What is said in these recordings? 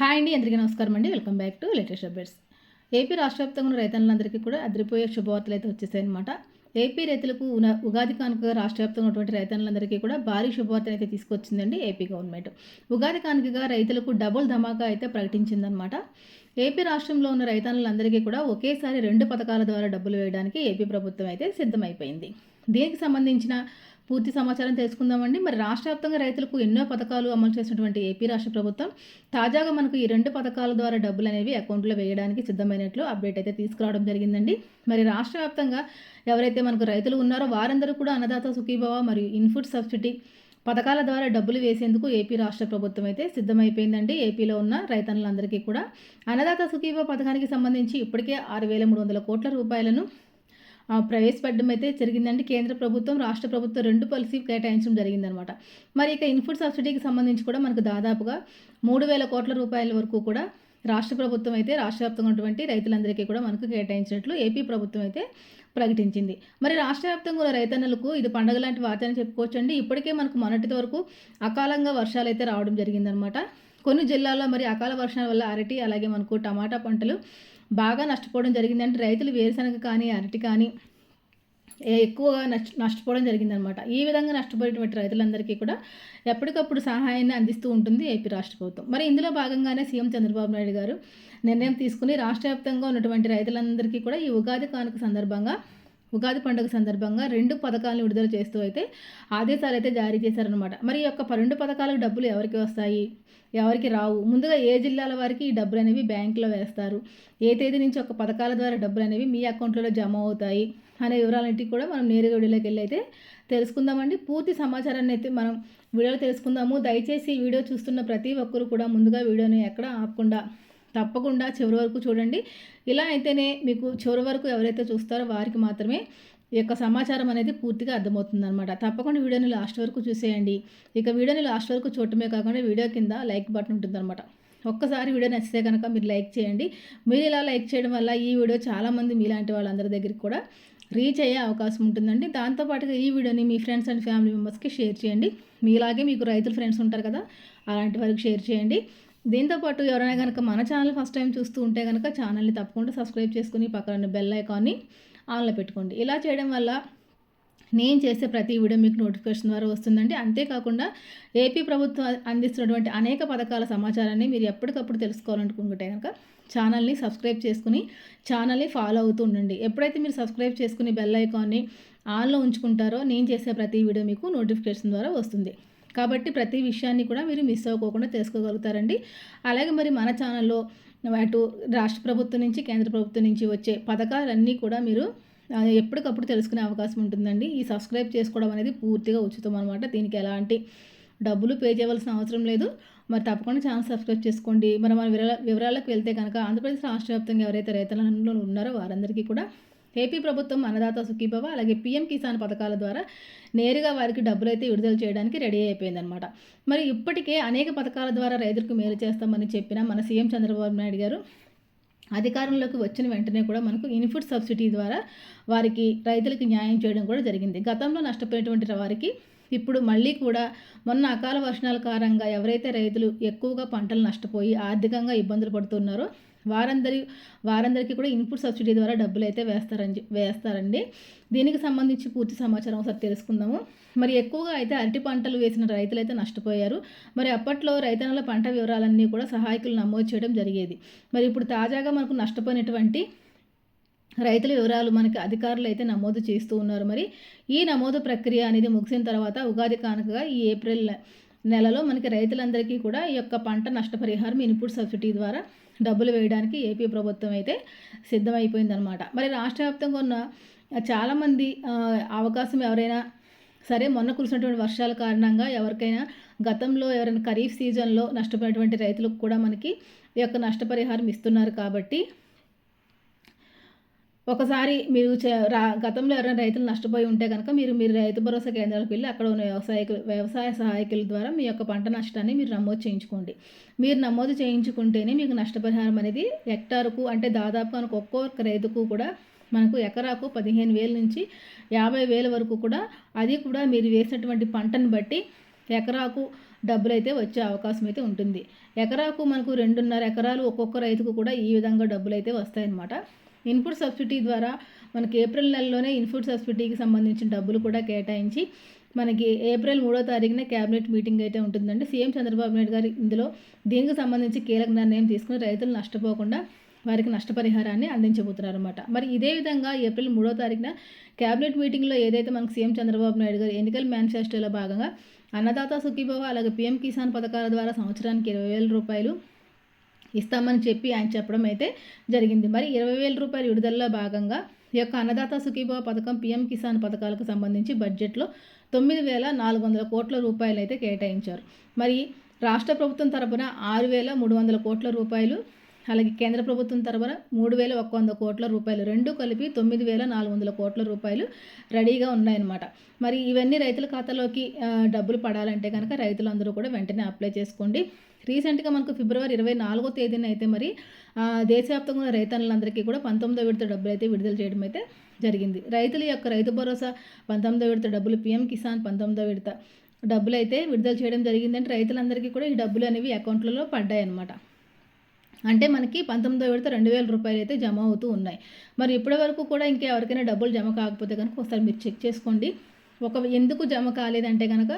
Hi అండి అందరికీ నమస్కారం అండి. Welcome back to latest updates AP రాష్ట్ర వ్యాప్తంగా ఉన్న రైతులందరికీ కూడా అదిరిపోయే శుభవార్తలు అయితే వచ్చేసాయి అనమాట ఏపీ రైతులకు ఉగాది కానుకగా రాష్ట్ర వ్యాప్తంగా ఉన్నటువంటి రైతన్నులందరికీ కూడా భారీ శుభవార్తను అయితే తీసుకొచ్చిందండి ఏపీ గవర్నమెంట్. ఉగాది కానుకగా రైతులకు డబుల్ ధమాకా అయితే ప్రకటించిందనమాట ఏపీ రాష్ట్రంలో ఉన్న రైతన్నులందరికీ కూడా ఒకేసారి రెండు పథకాల ద్వారా డబ్బులు వేయడానికి ఏపీ ప్రభుత్వం అయితే సిద్ధమైపోయింది. దీనికి సంబంధించిన పూర్తి సమాచారం తెలుసుకుందామండి. మరి రాష్ట్ర వ్యాప్తంగా రైతులకు ఎన్నో పథకాలు అమలు చేసినటువంటి ఏపీ రాష్ట్ర ప్రభుత్వం తాజాగా మనకు ఈ రెండు పథకాల ద్వారా డబ్బులు అనేవి అకౌంట్లో వేయడానికి సిద్ధమైనట్లు అప్డేట్ అయితే తీసుకురావడం జరిగిందండి. మరి రాష్ట్ర వ్యాప్తంగా ఎవరైతే మనకు రైతులు ఉన్నారో వారందరూ కూడా అన్నదాత సుఖీభవ మరియు ఇన్పుట్ సబ్సిడీ పథకాల ద్వారా డబ్బులు వేసేందుకు ఏపీ రాష్ట్ర ప్రభుత్వం అయితే సిద్ధమైపోయిందండి. ఏపీలో ఉన్న రైతన్నులందరికీ కూడా అన్నదాత సుఖీభవ పథకానికి సంబంధించి ఇప్పటికే ఆరు వేల మూడు వందల కోట్ల రూపాయలను ప్రవేశపెట్టడం అయితే జరిగిందండి. కేంద్ర ప్రభుత్వం రాష్ట్ర ప్రభుత్వం రెండు పాలసీ కేటాయించడం జరిగిందనమాట మరి ఇక ఇన్పుట్ సబ్సిడీకి సంబంధించి కూడా మనకు దాదాపుగా మూడు వేల కోట్ల రూపాయల వరకు కూడా రాష్ట్ర ప్రభుత్వం అయితే రాష్ట్ర వ్యాప్తంగా ఉన్నటువంటి రైతులందరికీ కూడా మనకు కేటాయించినట్లు ఏపీ ప్రభుత్వం అయితే ప్రకటించింది. మరి రాష్ట్ర వ్యాప్తంగా ఉన్న రైతన్నలకు ఇది పండగ లాంటి వార్త అని చెప్పుకోవచ్చండి. ఇప్పటికే మనకు మొన్నటి వరకు అకాలంగా వర్షాలు అయితే రావడం జరిగిందనమాట కొన్ని జిల్లాల్లో మరి అకాల వర్షాల వల్ల అరటి అలాగే మనకు టమాటా పంటలు బాగా నష్టపోవడం జరిగింది. అంటే రైతులు వేరుశనగ కానీ అరటి కానీ ఎక్కువగా నష్ట నష్టపోవడం జరిగిందనమాట. ఈ విధంగా నష్టపోయినటువంటి రైతులందరికీ కూడా ఎప్పటికప్పుడు సహాయాన్ని అందిస్తూ ఉంటుంది ఏపీ రాష్ట్ర ప్రభుత్వం. మరి ఇందులో భాగంగానే సీఎం చంద్రబాబు నాయుడు గారు నిర్ణయం తీసుకుని రాష్ట్ర వ్యాప్తంగా ఉన్నటువంటి రైతులందరికీ కూడా ఈ ఉగాది కానుక సందర్భంగా ఉగాది పండుగ సందర్భంగా రెండు పథకాలను విడుదల చేస్తూ అయితే ఆదేశాలు అయితే జారీ చేశారనమాట మరి ఈ యొక్క రెండు పథకాలకు డబ్బులు ఎవరికి వస్తాయి? ఎవరికి రావు? ముందుగా ఏ జిల్లాల వారికి ఈ డబ్బులు అనేవి బ్యాంకులో వేస్తారు? ఏ తేదీ నుంచి ఒక పథకాల ద్వారా డబ్బులు అనేవి మీ అకౌంట్లో జమ అవుతాయి? అనే వివరాలన్నిటి కూడా మనం నేరుగా వీడియోలోకి వెళ్ళి అయితే తెలుసుకుందామండి. పూర్తి సమాచారాన్ని అయితే మనం వీడియోలో తెలుసుకుందాము. దయచేసి ఈ వీడియో చూస్తున్న ప్రతి ఒక్కరు కూడా ముందుగా వీడియోని ఎక్కడ ఆపకుండా తప్పకుండా చివరి వరకు చూడండి. ఇలా అయితేనే మీకు చివరి వరకు ఎవరైతే చూస్తారో వారికి మాత్రమే ఈ యొక్క సమాచారం అనేది పూర్తిగా అర్థమవుతుంది అనమాట తప్పకుండా వీడియోని లాస్ట్ వరకు చూసేయండి. ఇక వీడియోని లాస్ట్ వరకు చూడటమే కాకుండా వీడియో కింద లైక్ బటన్ ఉంటుందన్నమాట. ఒక్కసారి వీడియో నచ్చితే కనుక మీరు లైక్ చేయండి. మీరు ఇలా లైక్ చేయడం వల్ల ఈ వీడియో చాలామంది మీలాంటి వాళ్ళందరి దగ్గరికి కూడా రీచ్ అయ్యే అవకాశం ఉంటుందండి. దాంతోపాటుగా ఈ వీడియోని మీ ఫ్రెండ్స్ అండ్ ఫ్యామిలీ మెంబర్స్కి షేర్ చేయండి. మీలాగే మీకు రైతుల ఫ్రెండ్స్ ఉంటారు కదా అలాంటి వారికి షేర్ చేయండి. దీంతోపాటు ఎవరైనా కనుక మన ఛానల్ ఫస్ట్ టైం చూస్తూ ఉంటే కనుక ఛానల్ని తప్పకుండా సబ్స్క్రైబ్ చేసుకుని పక్కన బెల్ ఐకాన్ని ఆన్లో పెట్టుకోండి. ఇలా చేయడం వల్ల నేను చేసే ప్రతి వీడియో మీకు నోటిఫికేషన్ ద్వారా వస్తుందండి. అంతేకాకుండా ఏపీ ప్రభుత్వం అందిస్తున్నటువంటి అనేక పథకాల సమాచారాన్ని మీరు ఎప్పటికప్పుడు తెలుసుకోవాలనుకుంటే కనుక ఛానల్ని సబ్స్క్రైబ్ చేసుకుని ఛానల్ని ఫాలో అవుతూ ఉండండి. ఎప్పుడైతే మీరు సబ్స్క్రైబ్ చేసుకుని బెల్ ఐకాన్ని ఆన్లో ఉంచుకుంటారో నేను చేసే ప్రతి వీడియో మీకు నోటిఫికేషన్ ద్వారా వస్తుంది. కాబట్టి ప్రతి విషయాన్ని కూడా మీరు మిస్ అవ్వకోకుండా తెలుసుకోగలుగుతారండి. అలాగే మరి మన ఛానల్లో అటు రాష్ట్ర ప్రభుత్వం నుంచి కేంద్ర ప్రభుత్వం నుంచి వచ్చే పథకాలన్నీ కూడా మీరు ఎప్పటికప్పుడు తెలుసుకునే అవకాశం ఉంటుందండి. ఈ సబ్స్క్రైబ్ చేసుకోవడం అనేది పూర్తిగా ఉచితం అనమాట దీనికి ఎలాంటి డబ్బులు పే చేయవలసిన అవసరం లేదు. మరి తప్పకుండా ఛానల్ సబ్స్క్రైబ్ చేసుకోండి. మరి మన వివరాల వివరాలకు వెళ్తే కనుక ఆంధ్రప్రదేశ్ రాష్ట్ర వ్యాప్తంగా ఎవరైతే రైతులలో ఉన్నారో వారందరికీ కూడా ఏపీ ప్రభుత్వం అన్నదాత సుఖీభవ అలాగే పీఎం కిసాన్ పథకాల ద్వారా నేరుగా వారికి డబ్బులు అయితే విడుదల చేయడానికి రెడీ అయిపోయిందనమాట మరి ఇప్పటికే అనేక పథకాల ద్వారా రైతులకు మేలు చేస్తామని చెప్పిన మన సీఎం చంద్రబాబు నాయుడు గారు అధికారంలోకి వచ్చిన వెంటనే కూడా మనకు ఇన్పుట్ సబ్సిడీ ద్వారా వారికి రైతులకు న్యాయం చేయడం కూడా జరిగింది. గతంలో నష్టపోయినటువంటి వారికి ఇప్పుడు మళ్ళీ కూడా మొన్న అకాల వర్షాల కారణంగా ఎవరైతే రైతులు ఎక్కువగా పంటలు నష్టపోయి ఆర్థికంగా ఇబ్బందులు పడుతున్నారో వారందరి వారందరికీ కూడా ఇన్పుట్ సబ్సిడీ ద్వారా డబ్బులు అయితే వేస్తారని వేస్తారండి. దీనికి సంబంధించి పూర్తి సమాచారం ఒకసారి తెలుసుకుందాము. మరి ఎక్కువగా అయితే అరటి పంటలు వేసిన రైతులు అయితే నష్టపోయారు. మరి అప్పట్లో రైతన్నల పంట వివరాలన్నీ కూడా సహాయకులు నమోదు చేయడం జరిగేది. మరి ఇప్పుడు తాజాగా మనకు నష్టపోయినటువంటి రైతుల వివరాలు మనకి అధికారులు అయితే నమోదు చేస్తూ ఉన్నారు. మరి ఈ నమోదు ప్రక్రియ అనేది ముగిసిన తర్వాత ఉగాది కానుకగా ఈ ఏప్రిల్ నెలలో మనకి రైతులందరికీ కూడా ఈ యొక్క పంట నష్టపరిహారం ఇన్పుట్ సబ్సిడీ ద్వారా డబ్బులు వేయడానికి ఏపీ ప్రభుత్వం అయితే సిద్ధమైపోయిందనమాట మరి రాష్ట్ర వ్యాప్తంగా ఉన్న చాలామంది అవకాశం ఎవరైనా సరే మొన్న కురిసినటువంటి వర్షాల కారణంగా ఎవరికైనా గతంలో ఎవరైనా ఖరీఫ్ సీజన్లో నష్టపోయినటువంటి రైతులకు కూడా మనకి ఈ యొక్క నష్టపరిహారం ఇస్తున్నారు కాబట్టి ఒకసారి మీరు చే- రా గతంలో ఎవరైనా రైతులు నష్టపోయి ఉంటే కనుక మీరు మీరు రైతు భరోసా కేంద్రాలకు వెళ్ళి అక్కడ ఉన్న వ్యవసాయకు వ్యవసాయ సహాయకుల ద్వారా మీ యొక్క పంట నష్టాన్ని మీరు నమోదు చేయించుకోండి. మీరు నమోదు చేయించుకుంటేనే మీకు నష్టపరిహారం అనేది హెక్టార్కు అంటే దాదాపు మనకు ఒక్కొక్క రైతుకు కూడా మనకు ఎకరాకు పదిహేను వేల నుంచి యాభై వేల వరకు కూడా అది కూడా మీరు వేసినటువంటి పంటను బట్టి ఎకరాకు డబ్బులు అయితే వచ్చే అవకాశం అయితే ఉంటుంది. ఎకరాకు మనకు రెండున్నర ఎకరాలు ఒక్కొక్క రైతుకు కూడా ఈ విధంగా డబ్బులు అయితే వస్తాయన్నమాట. ఇన్పుట్ సబ్సిడీ ద్వారా మనకి ఏప్రిల్ నెలలోనే ఇన్పుట్ సబ్సిడీకి సంబంధించిన డబ్బులు కూడా కేటాయించి మనకి ఏప్రిల్ మూడో తారీఖున క్యాబినెట్ మీటింగ్ అయితే ఉంటుందండి. సీఎం చంద్రబాబు నాయుడు గారు ఇందులో దీనికి సంబంధించి కీలక నిర్ణయం తీసుకుని రైతులు నష్టపోకుండా వారికి నష్టపరిహారాన్ని అందించబోతున్నారు అనమాట మరి ఇదే విధంగా ఏప్రిల్ మూడో తారీఖున క్యాబినెట్ మీటింగ్లో ఏదైతే మనకు సీఎం చంద్రబాబు నాయుడు గారు ఎన్నికల మేనిఫెస్టోలో భాగంగా అన్నదాత సుఖీభవ అలాగే పీఎం కిసాన్ పథకాల ద్వారా సంవత్సరానికి ఇరవై వేల రూపాయలు ఇస్తామని చెప్పి ఆయన చెప్పడం అయితే జరిగింది. మరి ఇరవై వేల రూపాయల విడుదలలో భాగంగా ఈ యొక్క అన్నదాత సుఖీభవ పథకం పీఎం కిసాన్ పథకాలకు సంబంధించి బడ్జెట్లో తొమ్మిది వేల నాలుగు వందల కోట్ల రూపాయలు అయితే కేటాయించారు. మరి రాష్ట్ర ప్రభుత్వం తరపున ఆరు వేల మూడు వందల కోట్ల రూపాయలు అలాగే కేంద్ర ప్రభుత్వం తరపున మూడు వేల ఒక వంద కోట్ల రూపాయలు రెండు కలిపి తొమ్మిది వేల నాలుగు వందల కోట్ల రూపాయలు రెడీగా ఉన్నాయన్నమాట. మరి ఇవన్నీ రైతుల ఖాతాలోకి డబ్బులు పడాలంటే కనుక రైతులందరూ కూడా వెంటనే అప్లై చేసుకోండి. రీసెంట్గా మనకు ఫిబ్రవరి ఇరవై నాలుగో తేదీన అయితే మరి దేశవ్యాప్తంగా ఉన్న రైతన్నులందరికీ కూడా పంతొమ్మిదో విడత డబ్బులు అయితే విడుదల చేయడం అయితే జరిగింది. రైతుల యొక్క రైతు భరోసా పంతొమ్మిదో విడత డబ్బులు పిఎం కిసాన్ పంతొమ్మిదో విడత డబ్బులు అయితే విడుదల చేయడం జరిగిందంటే రైతులందరికీ కూడా ఈ డబ్బులు అనేవి అకౌంట్లలో పడ్డాయి అనమాట అంటే మనకి పంతొమ్మిదో విడత రెండు వేల రూపాయలు అయితే జమ అవుతూ ఉన్నాయి. మరి ఇప్పటి వరకు కూడా ఇంకా ఎవరికైనా డబ్బులు జమ కాకపోతే కనుక ఒకసారి మీరు చెక్ చేసుకోండి. ఒక ఎందుకు జమ కాలేదంటే కనుక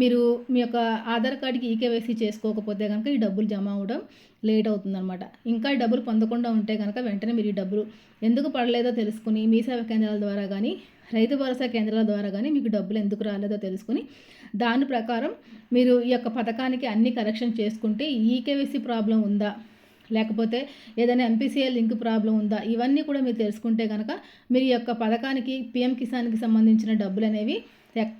మీరు మీ యొక్క ఆధార్ కార్డుకి ఈకేవైసీ చేసుకోకపోతే కనుక ఈ డబ్బులు జమ అవ్వడం లేట్ అవుతుందన్నమాట. ఇంకా ఈ డబ్బులు పొందకుండా ఉంటే కనుక వెంటనే మీరు ఈ డబ్బులు ఎందుకు పడలేదో తెలుసుకుని మీ సేవా కేంద్రాల ద్వారా కానీ రైతు భరోసా కేంద్రాల ద్వారా కానీ మీకు డబ్బులు ఎందుకు రాలేదో తెలుసుకుని దాని ప్రకారం మీరు ఈ యొక్క పథకానికి అన్ని కరెక్షన్ చేసుకుంటే ఈకేవైసీ ప్రాబ్లం ఉందా? లేకపోతే ఏదైనా ఎంపీసీఏ లింక్ ప్రాబ్లం ఉందా? ఇవన్నీ కూడా మీరు తెలుసుకుంటే కనుక మీరు యొక్క పథకానికి పిఎం కిసాన్కి సంబంధించిన డబ్బులు అనేవి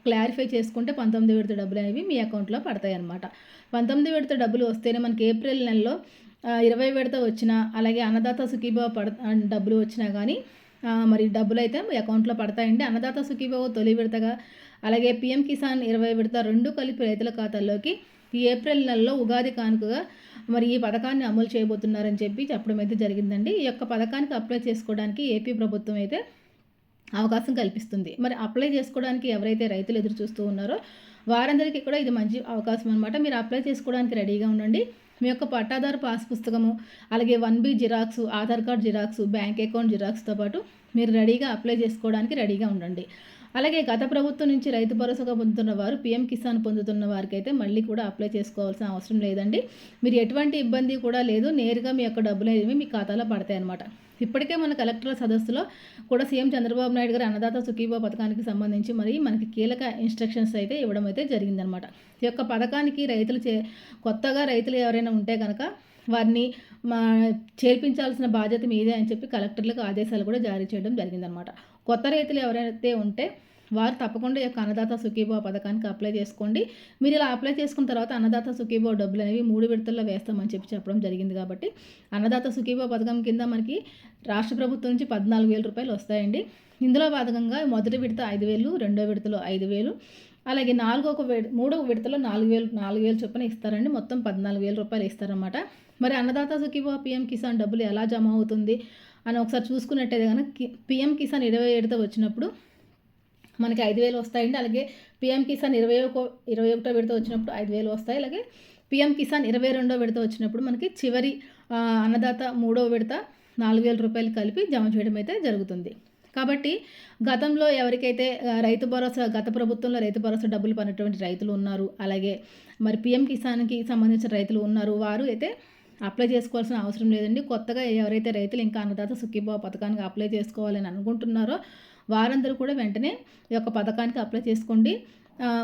క్లారిఫై చేసుకుంటే పంతొమ్మిది విడత డబ్బులు అనేవి మీ అకౌంట్లో పడతాయి అనమాట పంతొమ్మిది విడత డబ్బులు వస్తేనే మనకి ఏప్రిల్ నెలలో ఇరవై విడత వచ్చినా అలాగే అన్నదాత సుఖీభావ పడ డబ్బులు వచ్చినా కానీ మరి డబ్బులు అయితే మీ అకౌంట్లో పడతాయండి. అన్నదాత సుఖీభావ తొలి విడతగా అలాగే పిఎం కిసాన్ ఇరవై విడత రెండు కలిపి రైతుల ఖాతాల్లోకి ఈ ఏప్రిల్ నెలలో ఉగాది కానుకగా మరి ఈ పథకాన్ని అమలు చేయబోతున్నారని చెప్పి చెప్పడం అయితే జరిగిందండి. ఈ యొక్క పథకానికి అప్లై చేసుకోవడానికి ఏపీ ప్రభుత్వం అయితే అవకాశం కల్పిస్తుంది. మరి అప్లై చేసుకోవడానికి ఎవరైతే రైతులు ఎదురు చూస్తూ ఉన్నారో వారందరికీ కూడా ఇది మంచి అవకాశం అనమాట మీరు అప్లై చేసుకోవడానికి రెడీగా ఉండండి. మీ యొక్క పట్టాదారు పాస్ పుస్తకము అలాగే one B xerox Aadhaar card xerox bank account జిరాక్స్తో పాటు మీరు రెడీగా అప్లై చేసుకోవడానికి రెడీగా ఉండండి. అలాగే గత ప్రభుత్వం నుంచి రైతు భరోసాగా పొందుతున్న వారు పీఎం కిసాన్ పొందుతున్న వారికి అయితే మళ్ళీ కూడా అప్లై చేసుకోవాల్సిన అవసరం లేదండి. మీరు ఎటువంటి ఇబ్బంది కూడా లేదు. నేరుగా మీ యొక్క డబ్బులు అనేవి మీ ఖాతాలో పడతాయి అనమాట ఇప్పటికే మన కలెక్టర్ల సదస్సులో కూడా సీఎం చంద్రబాబు నాయుడు గారు అన్నదాత సుఖీబా పథకానికి సంబంధించి మరి మనకి కీలక ఇన్స్ట్రక్షన్స్ అయితే ఇవ్వడం అయితే జరిగిందనమాట ఈ యొక్క పథకానికి రైతులు చే కొత్తగా రైతులు ఎవరైనా ఉంటే కనుక వారిని మా చేర్పించాల్సిన బాధ్యత మీదే అని చెప్పి కలెక్టర్లకు ఆదేశాలు కూడా జారీ చేయడం జరిగిందనమాట కొత్త రైతులు ఎవరైతే ఉంటే వారు తప్పకుండా ఈ యొక్క అన్నదాత సుఖీభో పథకానికి అప్లై చేసుకోండి. మీరు ఇలా అప్లై చేసుకున్న తర్వాత అన్నదాత సుఖీభో డబ్బులు అనేవి మూడు విడతల్లో వేస్తామని చెప్పి చెప్పడం జరిగింది కాబట్టి అన్నదాత సుఖీభో పథకం కింద మనకి రాష్ట్ర ప్రభుత్వం నుంచి పద్నాలుగు వేల రూపాయలు వస్తాయండి. ఇందులో భాగంగా మొదటి విడత ఐదు వేలు రెండో విడతలో ఐదు వేలు అలాగే నాలుగో ఒక మూడో విడతలో నాలుగు వేలు నాలుగు వేలు చొప్పున ఇస్తారండి. మొత్తం పద్నాలుగు వేల రూపాయలు ఇస్తారన్నమాట. మరి అన్నదాత సుఖీభో పిఎం కిసాన్ డబ్బులు ఎలా జమ అవుతుంది? అని ఒకసారి చూసుకున్నట్టయితే కనుక పిఎం కిసాన్ ఇరవై ఏడుతో వచ్చినప్పుడు మనకి ఐదు వేలు వస్తాయండి. అలాగే పిఎం కిసాన్ ఇరవై ఒక ఇరవై ఒకటో విడత వచ్చినప్పుడు ఐదు వేలు వస్తాయి. అలాగే పిఎం కిసాన్ ఇరవై రెండో విడత వచ్చినప్పుడు మనకి చివరి అన్నదాత మూడో విడత నాలుగు వేల రూపాయలు కలిపి జమ చేయడం అయితే జరుగుతుంది. కాబట్టి గతంలో ఎవరికైతే రైతు భరోసా గత ప్రభుత్వంలో రైతు భరోసా డబ్బులు పడినటువంటి రైతులు ఉన్నారు. అలాగే మరి పిఎం కిసాన్కి సంబంధించిన రైతులు ఉన్నారు. వారు అయితే అప్లై చేసుకోవాల్సిన అవసరం లేదండి. కొత్తగా ఎవరైతే రైతులు ఇంకా అన్నదాత సుఖీభావ పథకానికి అప్లై చేసుకోవాలని అనుకుంటున్నారో వారందరూ కూడా వెంటనే ఈ యొక్క పథకానికి అప్లై చేసుకోండి.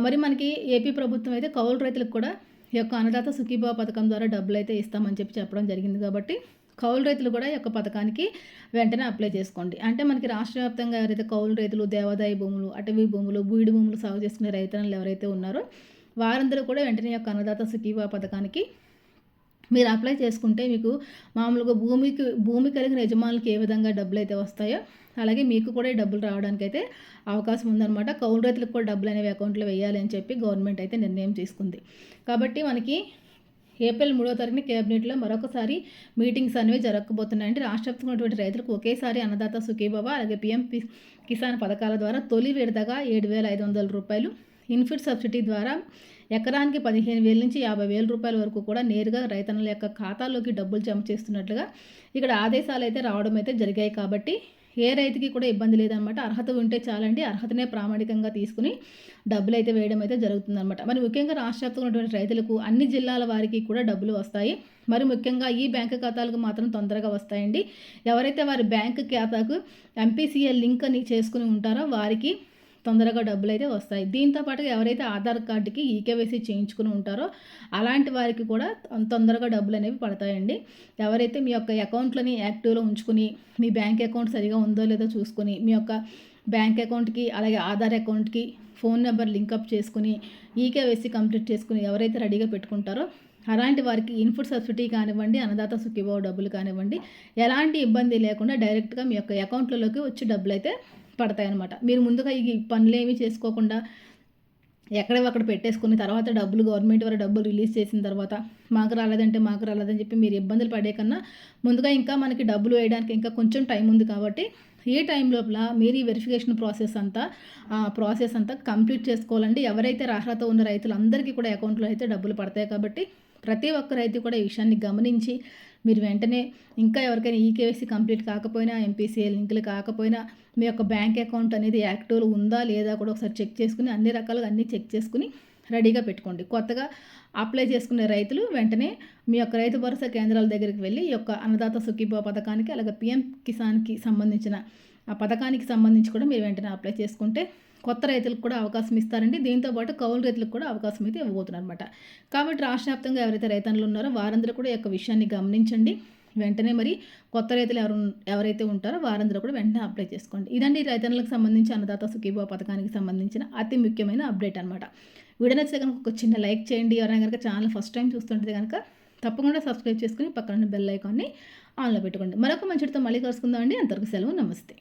మరి మనకి ఏపీ ప్రభుత్వం అయితే కౌలు రైతులకు కూడా ఈ యొక్క అన్నదాత సుఖీభావ పథకం ద్వారా డబ్బులు అయితే ఇస్తామని చెప్పి చెప్పడం జరిగింది కాబట్టి కౌలు రైతులు కూడా ఈ యొక్క పథకానికి వెంటనే అప్లై చేసుకోండి. అంటే మనకి రాష్ట్ర వ్యాప్తంగా ఎవరైతే కౌలు రైతులు దేవాదాయ భూములు అటవీ భూములు బూడి భూములు సాగు చేసుకునే రైతులు ఎవరైతే ఉన్నారో వారందరూ కూడా వెంటనే యొక్క అన్నదాత సుఖీభావ పథకానికి మీరు అప్లై చేసుకుంటే మీకు మామూలుగా భూమికి భూమి కలిగిన యజమానులకు ఏ విధంగా డబ్బులు అయితే వస్తాయో అలాగే మీకు కూడా ఈ డబ్బులు రావడానికి అయితే అవకాశం ఉందన్నమాట. కౌలు రైతులకు కూడా డబ్బులు అనేవి అకౌంట్లో వేయాలి అని చెప్పి గవర్నమెంట్ అయితే నిర్ణయం తీసుకుంది. కాబట్టి మనకి ఏప్రిల్ మూడో తారీఖున కేబినెట్లో మరొకసారి మీటింగ్స్ అనేవి జరగకపోతున్నాయండి రాష్ట్ర ఉన్నటువంటి రైతులకు ఒకేసారి అన్నదాత సుఖీబాబా అలాగే పిఎం కిసాన్ పథకాల ద్వారా తొలి విడతగా ఏడు వేల ఐదు వందల రూపాయలు ఇన్ఫిట్ సబ్సిడీ ద్వారా ఎకరానికి పదిహేను వేల నుంచి యాభై వేల రూపాయల వరకు కూడా నేరుగా రైతన్నల యొక్క ఖాతాల్లోకి డబ్బులు జమ చేస్తున్నట్లుగా ఇక్కడ ఆదేశాలు అయితే రావడం అయితే జరిగాయి కాబట్టి ఏ రైతుకి కూడా ఇబ్బంది లేదనమాట అర్హత ఉంటే చాలండి. అర్హతనే ప్రామాణికంగా తీసుకుని డబ్బులు అయితే వేయడం అయితే జరుగుతుందనమాట మరి ముఖ్యంగా రాష్ట్ర ఉన్నటువంటి రైతులకు అన్ని జిల్లాల వారికి కూడా డబ్బులు వస్తాయి. మరి ముఖ్యంగా ఈ బ్యాంకు ఖాతాలకు మాత్రం తొందరగా వస్తాయండి. ఎవరైతే వారి బ్యాంకు ఖాతాకు ఎంపీసీఎల్ లింక్ అని చేసుకుని ఉంటారో వారికి తొందరగా డబ్బులు అయితే వస్తాయి. దీంతో పాటుగా ఎవరైతే ఆధార్ కార్డుకి ఈకేవైసీ చేయించుకుని ఉంటారో అలాంటి వారికి కూడా తొందరగా డబ్బులు అనేవి పడతాయండి. ఎవరైతే మీ యొక్క అకౌంట్లని యాక్టివ్లో ఉంచుకుని మీ బ్యాంక్ అకౌంట్ సరిగా ఉందో లేదో చూసుకొని మీ యొక్క బ్యాంక్ అకౌంట్కి అలాగే ఆధార్ అకౌంట్కి ఫోన్ నెంబర్ లింకప్ చేసుకుని ఈకేవైసీ కంప్లీట్ చేసుకుని ఎవరైతే రెడీగా పెట్టుకుంటారో అలాంటి వారికి ఇన్పుట్ సబ్సిడీ కానివ్వండి అన్నదాత సుఖీభావ డబ్బులు కానివ్వండి ఎలాంటి ఇబ్బంది లేకుండా డైరెక్ట్గా మీ యొక్క అకౌంట్లలోకి వచ్చి డబ్బులు అయితే పడతాయన్నమాట. మీరు ముందుగా ఈ పనులు ఏమీ చేసుకోకుండా ఎక్కడే అక్కడ పెట్టేసుకుని తర్వాత డబ్బులు గవర్నమెంట్ వారు డబ్బులు రిలీజ్ చేసిన తర్వాత మాకు రాలేదంటే మాకు రాలేదని చెప్పి మీరు ఇబ్బందులు పడే కన్నా ముందుగా ఇంకా మనకి డబ్బులు వేయడానికి ఇంకా కొంచెం టైం ఉంది కాబట్టి ఏ టైం లోపల మీరు ఈ వెరిఫికేషన్ ప్రాసెస్ అంతా ప్రాసెస్ అంతా కంప్లీట్ చేసుకోవాలండి. ఎవరైతే అర్హత ఉన్న రైతులందరికీ కూడా అకౌంట్లో అయితే డబ్బులు పడతాయి కాబట్టి ప్రతి ఒక్క రైతు కూడా ఈ విషయాన్ని గమనించి మీరు వెంటనే ఇంకా ఎవరికైనా ఈకేవైసీ కంప్లీట్ కాకపోయినా ఎంపీసీఏ లింకులు కాకపోయినా మీ యొక్క బ్యాంక్ అకౌంట్ అనేది యాక్టివ్లో ఉందా లేదా కూడా ఒకసారి చెక్ చేసుకుని అన్ని రకాలుగా అన్నీ చెక్ చేసుకుని రెడీగా పెట్టుకోండి. కొత్తగా అప్లై చేసుకునే రైతులు వెంటనే మీ యొక్క రైతు భరోసా కేంద్రాల దగ్గరికి వెళ్ళి ఈ యొక్క అన్నదాత సుఖీభవ పథకానికి అలాగే పిఎం కిసాన్కి సంబంధించిన ఆ పథకానికి సంబంధించి కూడా మీరు వెంటనే అప్లై చేసుకుంటే కొత్త రైతులకు కూడా అవకాశం ఇస్తారండి. దీంతోపాటు కౌలు రైతులకు కూడా అవకాశం అయితే ఇవ్వబోతున్నారు అనమాట కాబట్టి రాష్ట్ర వ్యాప్తంగా ఎవరైతే రైతన్నులు ఉన్నారో వారందరూ కూడా ఈ యొక్క విషయాన్ని గమనించండి. వెంటనే మరి కొత్త రైతులు ఎవరు ఎవరైతే ఉంటారో వారందరూ కూడా వెంటనే అప్లై చేసుకోండి. ఇదండి రైతన్నులకు సంబంధించి అన్నదాత సుఖీభా పథకానికి సంబంధించిన అతి ముఖ్యమైన అప్డేట్ అనమాట వీడియో నచ్చితే కనుక ఒక చిన్న లైక్ చేయండి. ఎవరైనా కనుక ఛానల్ ఫస్ట్ టైం చూస్తుంటే కనుక తప్పకుండా సబ్స్క్రైబ్ చేసుకుని పక్కన బెల్ ఐకాన్ని ఆన్లో పెట్టుకోండి. మరొక మంచితో మళ్ళీ కలుసుకుందామండి. అంతవరకు సెలవు నమస్తే.